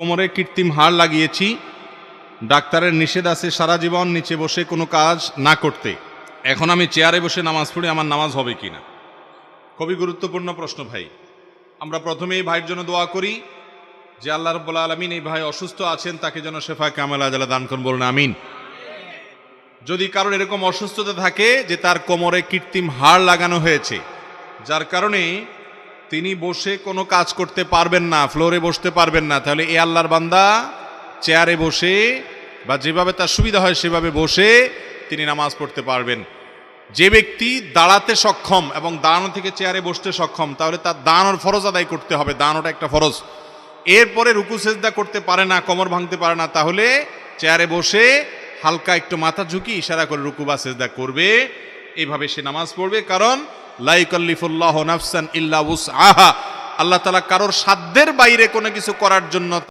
কোমরে কৃত্রিম হাড় লাগিয়েছি। ডাক্তারের নিষেধ আছে সারা জীবন নিচে বসে কোনো কাজ না করতে। এখন আমি চেয়ারে বসে নামাজ পড়ি, আমার নামাজ হবে কি না খুবই গুরুত্বপূর্ণ প্রশ্ন ভাই। আমরা প্রথমে এই ভাইয়ের জন্য দোয়া করি যে আল্লাহ রব্বুল আলমিন এই ভাই অসুস্থ আছেন, তাকে যেন শেফা কামেল আজালা দান করুন, বলুন আমিন। যদি কারোর এরকম অসুস্থতা থাকে যে তার কোমরে কৃত্রিম হাড় লাগানো হয়েছে, যার কারণে তিনি বসে কোনো কাজ করতে পারবেন না, ফ্লোরে বসতে পারবেন না। তাহলে এ আল্লাহর বান্দা চেয়ারে বসে বা যেভাবে তার সুবিধা হয় সেভাবে বসে তিনি নামাজ পড়তে পারবেন। যে ব্যক্তি দাঁড়াতে সক্ষম এবং দাঁড়ানো থেকে চেয়ারে বসতে সক্ষম, তাহলে তার দাঁড়ানোর ফরজ আদায় করতে হবে, দাঁড়ানোটা একটা ফরজ। এরপরে রুকু সেজদা করতে পারে না, কোমর ভাঙতে পারে না, তাহলে চেয়ারে বসে হালকা একটু মাথা ঝুঁকি ইশারা করে রুকু বা সেজদা করবে। এইভাবে সে নামাজ পড়বে, কারণ লাইকাল্লিফুল্লাহ নাফসান ইল্লা উস আহা আল্লাহ তালা কারোর সাধ্যের বাইরে কোনো কিছু করার জন্য